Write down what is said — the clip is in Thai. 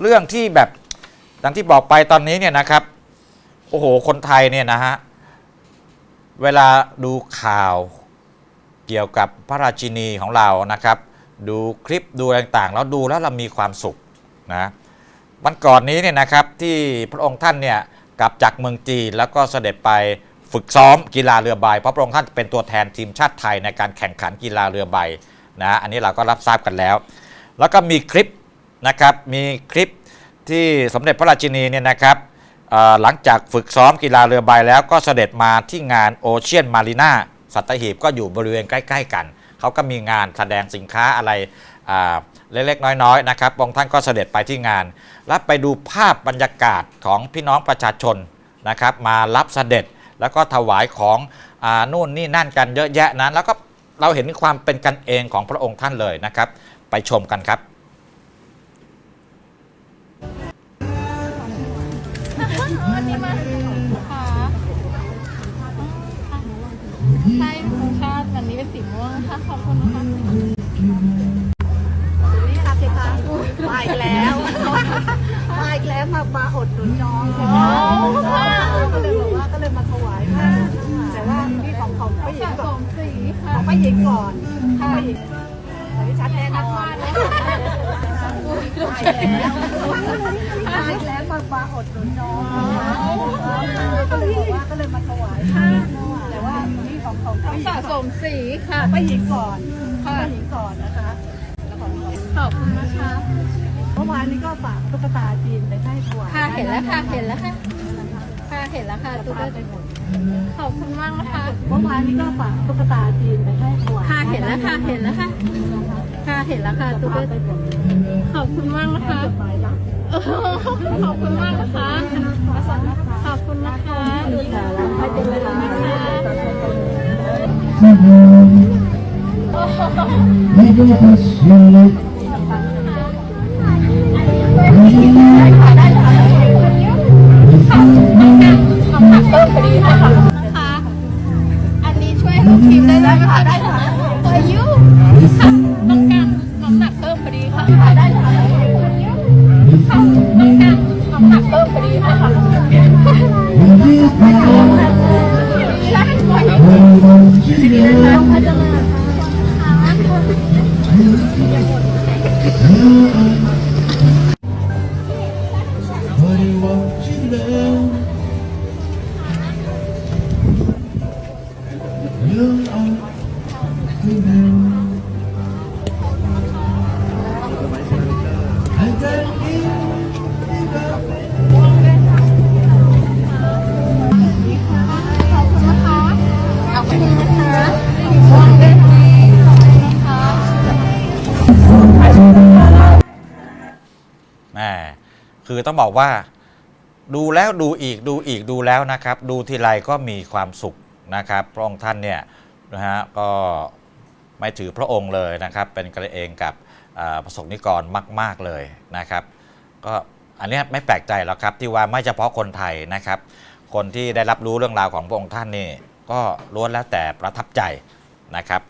เรื่องที่แบบดังที่บอกไปตอนนี้เนี่ยนะครับ โอ้โห คนไทยเนี่ยนะฮะ เวลาดูข่าวเกี่ยวกับพระราชินีของเรานะครับ ดูคลิปดูต่างๆ แล้วดูแล้วเรามีความสุขนะวันก่อนนี้เนี่ยนะครับที่พระองค์ท่านเนี่ยกลับจากเมืองจีนแล้วก็เสด็จไปฝึกซ้อมกีฬาเรือใบเพราะพระองค์ท่านเป็นตัวแทนทีมชาติไทยในการแข่งขันกีฬาเรือใบนะอันนี้เราก็รับทราบกันแล้ว แล้วก็มีคลิปนะครับมีคลิป ที่สมเด็จพระราชินีเนี่ยนะครับหลังจากฝึกซ้อมกีฬาเรือใบแล้วก็เสด็จมาที่งานโอเชียนมารีนาสัตหีบก็อยู่บริเวณใกล้ ๆ กัน เขาก็มีงานแสดงสินค้าอะไรเล็กๆ น้อยๆนะครับองค์ท่านก็เสด็จไปที่งาน แล้วไปดูภาพบรรยากาศของพี่น้องประชาชนนะครับมารับเสด็จแล้วก็ถวายของอนู่นนี่นั่นกันเยอะแยะนั้นแล้วก็เราเห็นความเป็นกันเองของพระองค์ท่านเลยนะครับ ไปชมกันครับ วันนี้มาค่ะใช่ชาติวันนี้เป็นสีม่วงค่ะขอบคุณนะคะนี่ค่ะสิคะมาอีกแล้วมาอีกแล้วมามาอดหนุนน้องก็เลยบอกว่าก็เลยมาถวายค่ะแต่ว่านี่ของของป้าหญิงก่อนของป้าหญิงก่อนป้าหญิงแต่ที่ชัดแน่นอนมาก แล้วมาอีกแล้วมามาอดหนุนน้องก็เลยบอกว่าก็เลยมาถวายค่ะแต่ว่านี่ของของเขาหญิงสะสมสีค่ะไปหญิงก่อนค่ะหญิงก่อนนะคะแล้วของน้องขอบคุณนะคะเมื่อวานนี้ก็ฝากตุ๊กตาจีนไปให้ถวายค่ะเห็นแล้วค่ะเห็นแล้วค่ะ เห็นแล้วค่ะตุ๊กตาขอบคุณมากนะคะเมื่อวานนี้ก็ฝากตุ๊กตาจีนไปให้ถวายค่ะเห็นแล้วค่ะเห็นแล้วค่ะค่ะเห็นแล้วค่ะตุ๊กตาขอบคุณมากนะคะหมายรักขอบคุณมากนะคะขอบคุณนะคะดูแลไม่เป็นไรนะคะ Maybe it's you. นะคะ กเพิ่มพ แหมคือต้องบอกว่า ดูแล้วดูอีกดูอีกดูแล้วนะครับ ดูทีไรก็มีความสุขนะครับ พระองค์ท่านเนี่ยนะฮะก็ไม่ถือพระองค์เลยนะครับ เป็นกันเองกับประสบนิกรมาก ๆเลยนะครับ ก็อันนี้ไม่แปลกใจหรอกครับที่ว่าไม่เฉพาะคนไทยนะครับ คนที่ได้รับรู้เรื่องราวของพระองค์ท่านนี่ ก็ล้วนแล้วแต่ประทับใจนะครับ